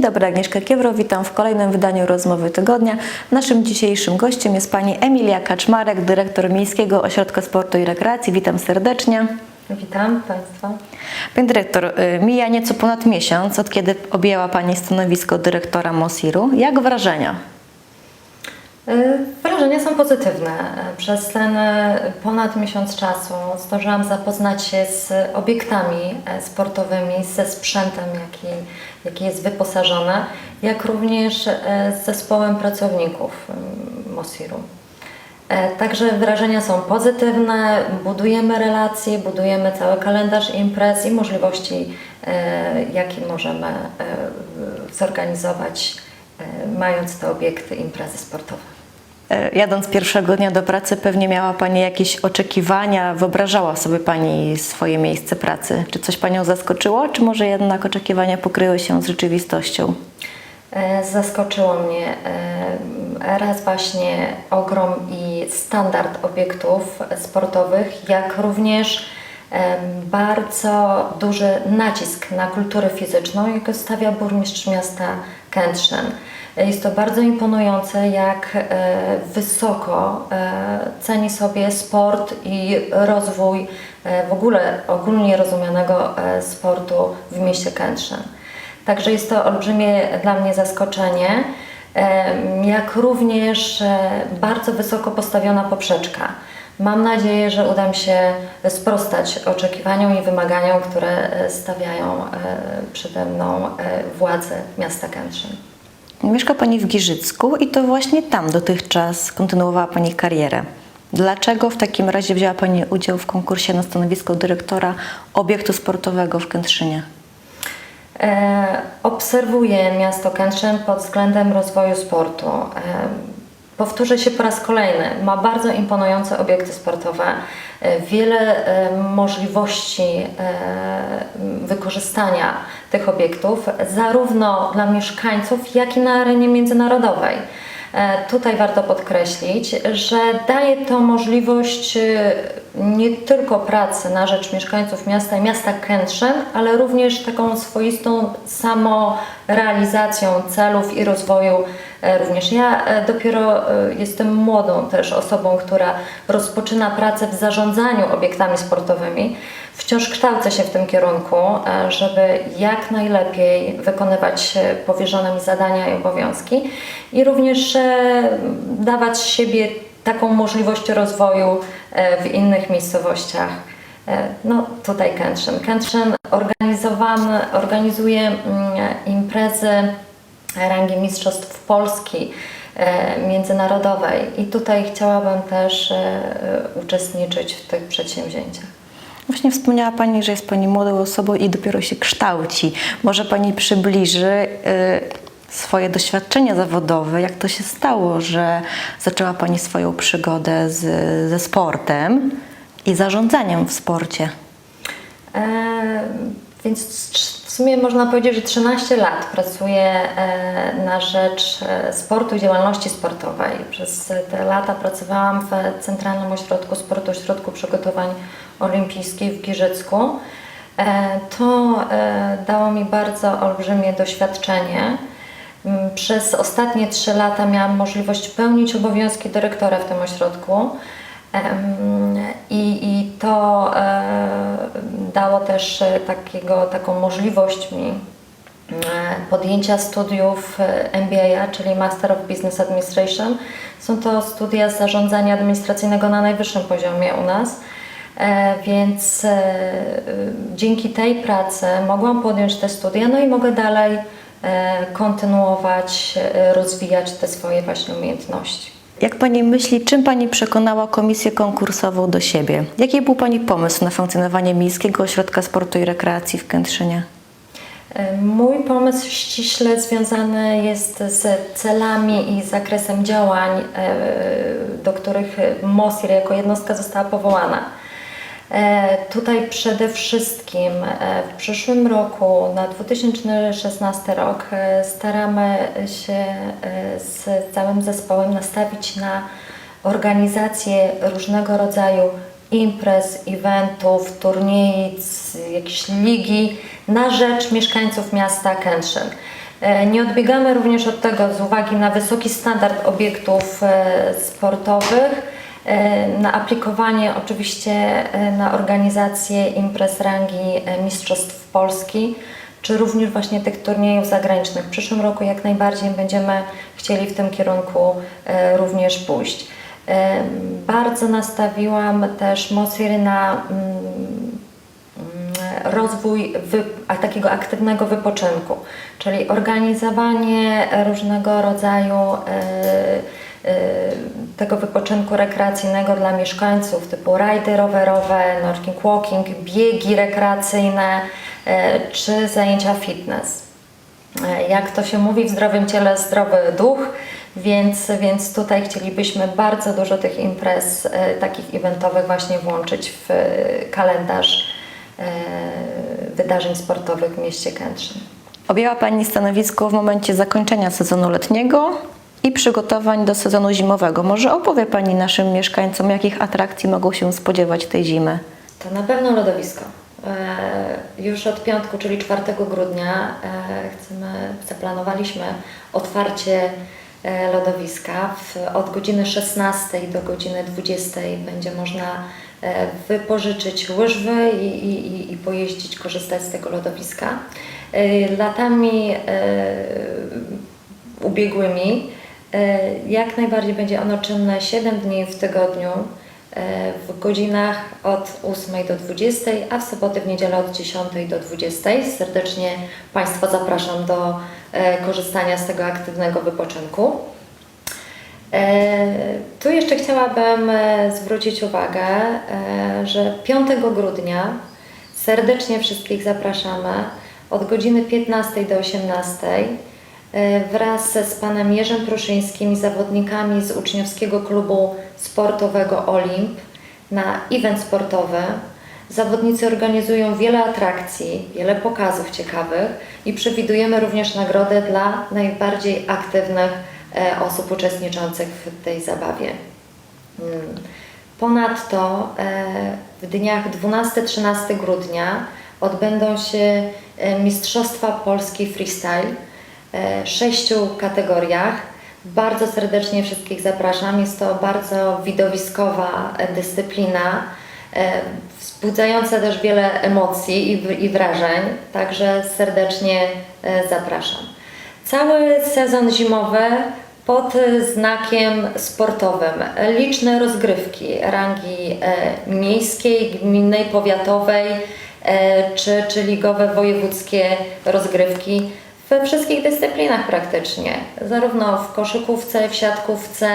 Dzień dobry, Agnieszka Kiewro, witam w kolejnym wydaniu Rozmowy Tygodnia. Naszym dzisiejszym gościem jest pani Emilia Kaczmarek, dyrektor Miejskiego Ośrodka Sportu i Rekreacji. Witam serdecznie. Witam Państwa. Pani dyrektor, y, mija nieco ponad miesiąc, od kiedy objęła Pani stanowisko dyrektora Mosiru. Jak wrażenia? Y, Wrażenia są pozytywne. Przez ten y, ponad miesiąc czasu zdążyłam zapoznać się z obiektami e, sportowymi, ze sprzętem, jaki, jaki jest wyposażony, jak również e, z zespołem pracowników y, Mosiru. E, Także wrażenia są pozytywne, budujemy relacje, budujemy cały kalendarz imprez i możliwości, e, jakie możemy e, zorganizować, e, mając te obiekty imprezy sportowe. Y, Jadąc pierwszego dnia do pracy, pewnie miała Pani jakieś oczekiwania, wyobrażała sobie Pani swoje miejsce pracy. Czy coś Panią zaskoczyło, czy może jednak oczekiwania pokryły się z rzeczywistością? E, Zaskoczyło mnie e, raz właśnie ogrom i standard obiektów sportowych, jak również e, bardzo duży nacisk na kulturę fizyczną, jaką stawia burmistrz miasta Kętrzyn. Jest to bardzo imponujące, jak e, wysoko e, ceni sobie sport i rozwój e, w ogóle ogólnie rozumianego e, sportu w mieście Kętrzyn. Także jest to olbrzymie dla mnie zaskoczenie, jak również e, bardzo wysoko postawiona poprzeczka. Mam nadzieję, że uda mi się sprostać oczekiwaniom i wymaganiom, które e, stawiają e, przede mną e, władze miasta Kętrzyn. Mieszka Pani w Giżycku i to właśnie tam dotychczas kontynuowała Pani karierę. Dlaczego w takim razie wzięła Pani udział w konkursie na stanowisko dyrektora obiektu sportowego w Kętrzynie? E, Obserwuję miasto Kętrzyn pod względem rozwoju sportu. E, Powtórzę się po raz kolejny. Ma bardzo imponujące obiekty sportowe, e, wiele e, możliwości e, wykorzystania tych obiektów, zarówno dla mieszkańców, jak i na arenie międzynarodowej. E, Tutaj warto podkreślić, że daje to możliwość e, nie tylko pracy na rzecz mieszkańców miasta i miasta Kętrzyn, ale również taką swoistą samorealizacją celów i rozwoju e, również. Ja e, dopiero jestem młodą też osobą, która rozpoczyna pracę w zarządzaniu obiektami sportowymi. Wciąż kształcę się w tym kierunku, e, żeby jak najlepiej wykonywać powierzone mi zadania i obowiązki i również e, dawać siebie taką możliwość rozwoju e, w innych miejscowościach. No tutaj Kętrzyn. Kętrzyn organizowany, organizuje mm, imprezy rangi Mistrzostw Polski międzynarodowej i tutaj chciałabym też uczestniczyć w tych przedsięwzięciach. Właśnie wspomniała Pani, że jest Pani młodą osobą i dopiero się kształci. Może Pani przybliży y, swoje doświadczenia zawodowe, jak to się stało, że zaczęła Pani swoją przygodę z, ze sportem i zarządzaniem w sporcie? E, więc w sumie można powiedzieć, że 13 lat pracuję e, na rzecz e, sportu i działalności sportowej. Przez te lata pracowałam w Centralnym Ośrodku Sportu, Ośrodku Przygotowań Olimpijskich w Giżycku. E, To dało mi bardzo olbrzymie doświadczenie. Mm, Przez ostatnie trzy lata miałam możliwość pełnić obowiązki dyrektora w tym ośrodku. I, I to dało też e, takiego, taką możliwość mi e, podjęcia studiów e, MBA, czyli Master of Business Administration. Są to studia zarządzania administracyjnego na najwyższym poziomie u nas. Więc dzięki tej pracy mogłam podjąć te studia, no i mogę dalej kontynuować, rozwijać te swoje właśnie umiejętności. Jak Pani myśli, czym Pani przekonała komisję konkursową do siebie? Jaki był Pani pomysł na funkcjonowanie Miejskiego Ośrodka Sportu i Rekreacji w Kętrzynie? E, Mój pomysł ściśle związany jest z celami i zakresem działań, e, do których MOSIR jako jednostka została powołana. E, Tutaj przede wszystkim e, w przyszłym roku, na 2016 rok, e, staramy się z całym zespołem nastawić na organizację różnego rodzaju imprez, eventów, turniejów, jakiejś ligi na rzecz mieszkańców miasta Kętrzyn. Nie odbiegamy również od tego z uwagi na wysoki standard obiektów sportowych, na aplikowanie oczywiście e, na organizację imprez rangi e, Mistrzostw Polski, czy również właśnie tych turniejów zagranicznych. W przyszłym roku jak najbardziej będziemy chcieli w tym kierunku e, również pójść. E, Bardzo nastawiłam też mocniej na mm, mm, rozwój takiego aktywnego wypoczynku, czyli organizowanie różnego rodzaju e, e, tego wypoczynku rekreacyjnego dla mieszkańców, typu rajdy rowerowe, Nordic walking, biegi rekreacyjne e, czy zajęcia fitness. E, Jak to się mówi, w zdrowym ciele zdrowy duch, więc, więc tutaj chcielibyśmy bardzo dużo tych imprez takich eventowych właśnie włączyć w kalendarz wydarzeń sportowych w mieście Kętrzyn. Objęła Pani stanowisko w momencie zakończenia sezonu letniego i przygotowań do sezonu zimowego. Może opowie Pani naszym mieszkańcom, jakich atrakcji mogą się spodziewać tej zimy? To na pewno lodowisko. E, Już od piątku, czyli 4 grudnia, e, chcemy, zaplanowaliśmy otwarcie e, lodowiska. Od godziny 16 do godziny 20 będzie można wypożyczyć łyżwy i, i, i- pojeździć, korzystać z tego lodowiska. Latami ubiegłymi jak najbardziej będzie ono czynne 7 dni w tygodniu e, w godzinach od 8 do 20, a w soboty, w niedzielę od 10 do 20. Serdecznie Państwa zapraszam do e, korzystania z tego aktywnego wypoczynku. E, Tu jeszcze chciałabym e, zwrócić uwagę, e, że 5 grudnia serdecznie wszystkich zapraszamy od godziny 15 do 18 e, wraz z panem Jerzym Pruszyńskim zawodnikami z uczniowskiego klubu sportowego Olimp na event sportowy. Zawodnicy organizują wiele atrakcji, wiele pokazów ciekawych i przewidujemy również nagrody dla najbardziej aktywnych e, osób uczestniczących w tej zabawie. Mm. Ponadto e, w dniach 12-13 grudnia odbędą się e, Mistrzostwa Polski Freestyle e, sześciu kategoriach. Bardzo serdecznie wszystkich zapraszam. Jest to bardzo widowiskowa e, dyscyplina, e, wzbudzająca też wiele emocji i, wrażeń, także serdecznie e, zapraszam. Cały sezon zimowy pod znakiem sportowym. Liczne rozgrywki rangi e, miejskiej, gminnej, powiatowej e, czy, czy ligowe, wojewódzkie rozgrywki we wszystkich dyscyplinach praktycznie. Zarówno w koszykówce, w siatkówce,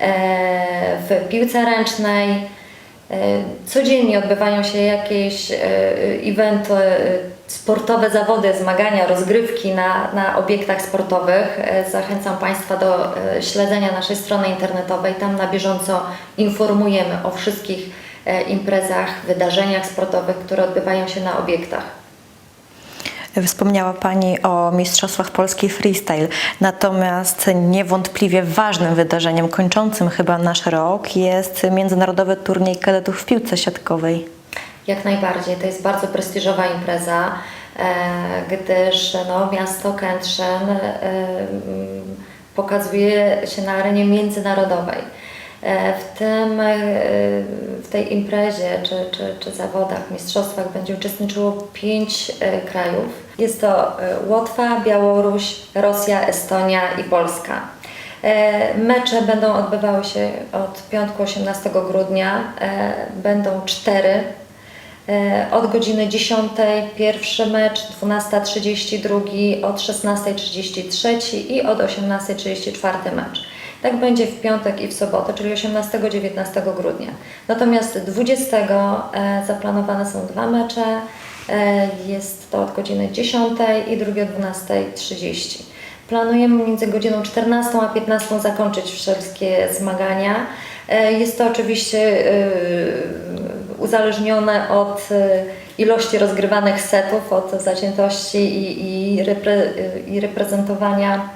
e, w piłce ręcznej. E, Codziennie odbywają się jakieś e, eventy, sportowe zawody, zmagania, rozgrywki na, na obiektach sportowych. Zachęcam Państwa do śledzenia naszej strony internetowej. Tam na bieżąco informujemy o wszystkich imprezach, wydarzeniach sportowych, które odbywają się na obiektach. Wspomniała Pani o Mistrzostwach Polski Freestyle, natomiast niewątpliwie ważnym wydarzeniem kończącym chyba nasz rok jest Międzynarodowy Turniej Kadetów w piłce siatkowej. Jak najbardziej, to jest bardzo prestiżowa impreza, e, gdyż no, miasto Kętrzyn e, pokazuje się na arenie międzynarodowej. E, w, tym, e, w tej imprezie czy, czy, czy zawodach, mistrzostwach będzie uczestniczyło pięć e, krajów. Jest to Łotwa, Białoruś, Rosja, Estonia i Polska. Mecze będą odbywały się od piątku 18 grudnia. Będą cztery Od godziny 10 pierwszy mecz, 12.30 drugi, od 16.30 trzeci i od 18.34 mecz. Tak będzie w piątek i w sobotę, czyli 18-19 grudnia. Natomiast 20 e, zaplanowane są dwa mecze. E, Jest to od godziny 10 i drugi od 12.30. Planujemy między godziną 14 a 15 zakończyć wszystkie zmagania. E, Jest to oczywiście uzależnione od ilości rozgrywanych setów, od zaciętości i, i, repre, i reprezentowania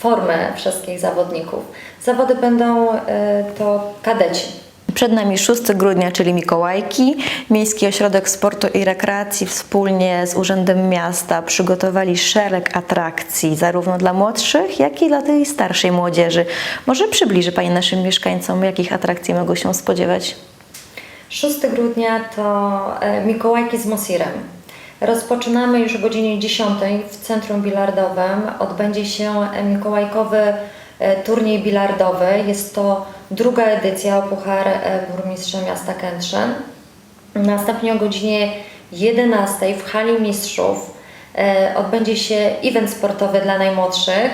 formy wszystkich zawodników. Zawody będą e, to kadeci. Przed nami 6 grudnia, czyli Mikołajki. Miejski Ośrodek Sportu i Rekreacji wspólnie z Urzędem Miasta przygotowali szereg atrakcji, zarówno dla młodszych, jak i dla tej starszej młodzieży. Może przybliży Pani naszym mieszkańcom, jakich atrakcji mogą się spodziewać? 6 grudnia to e, Mikołajki z Mosirem. Rozpoczynamy już o godzinie 10 w Centrum Bilardowym. Odbędzie się e, Mikołajkowy e, turniej bilardowy. Jest to druga edycja Puchar e, Burmistrza Miasta Kętrzyn. Następnie o godzinie 11 w Hali Mistrzów odbędzie się event sportowy dla najmłodszych.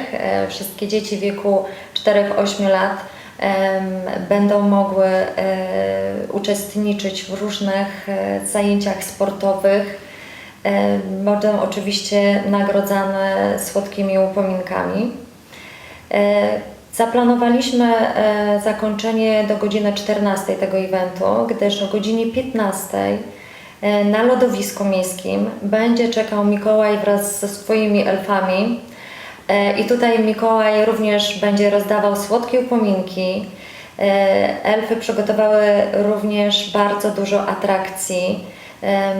Wszystkie dzieci wieku 4-8 lat będą mogły uczestniczyć w różnych zajęciach sportowych. E, Będą oczywiście nagrodzane słodkimi upominkami. E, Zaplanowaliśmy e, zakończenie do godziny 14 tego eventu, gdyż o godzinie 15 e, na lodowisku miejskim będzie czekał Mikołaj wraz ze swoimi elfami. I tutaj Mikołaj również będzie rozdawał słodkie upominki. Elfy przygotowały również bardzo dużo atrakcji.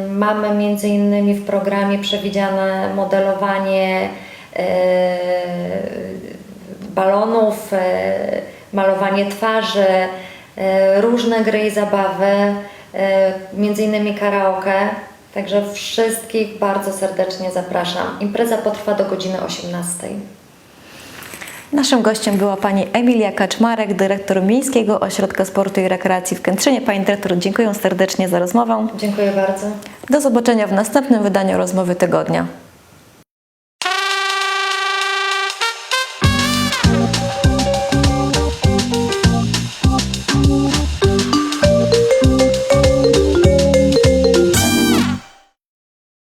Mamy między innymi w programie przewidziane modelowanie e, balonów, e, malowanie twarzy, e, różne gry i zabawy, między innymi karaoke. Także wszystkich bardzo serdecznie zapraszam. Impreza potrwa do godziny 18. Naszym gościem była Pani Emilia Kaczmarek, dyrektor Miejskiego Ośrodka Sportu i Rekreacji w Kętrzynie. Pani dyrektor, dziękuję serdecznie za rozmowę. Dziękuję bardzo. Do zobaczenia w następnym wydaniu Rozmowy Tygodnia.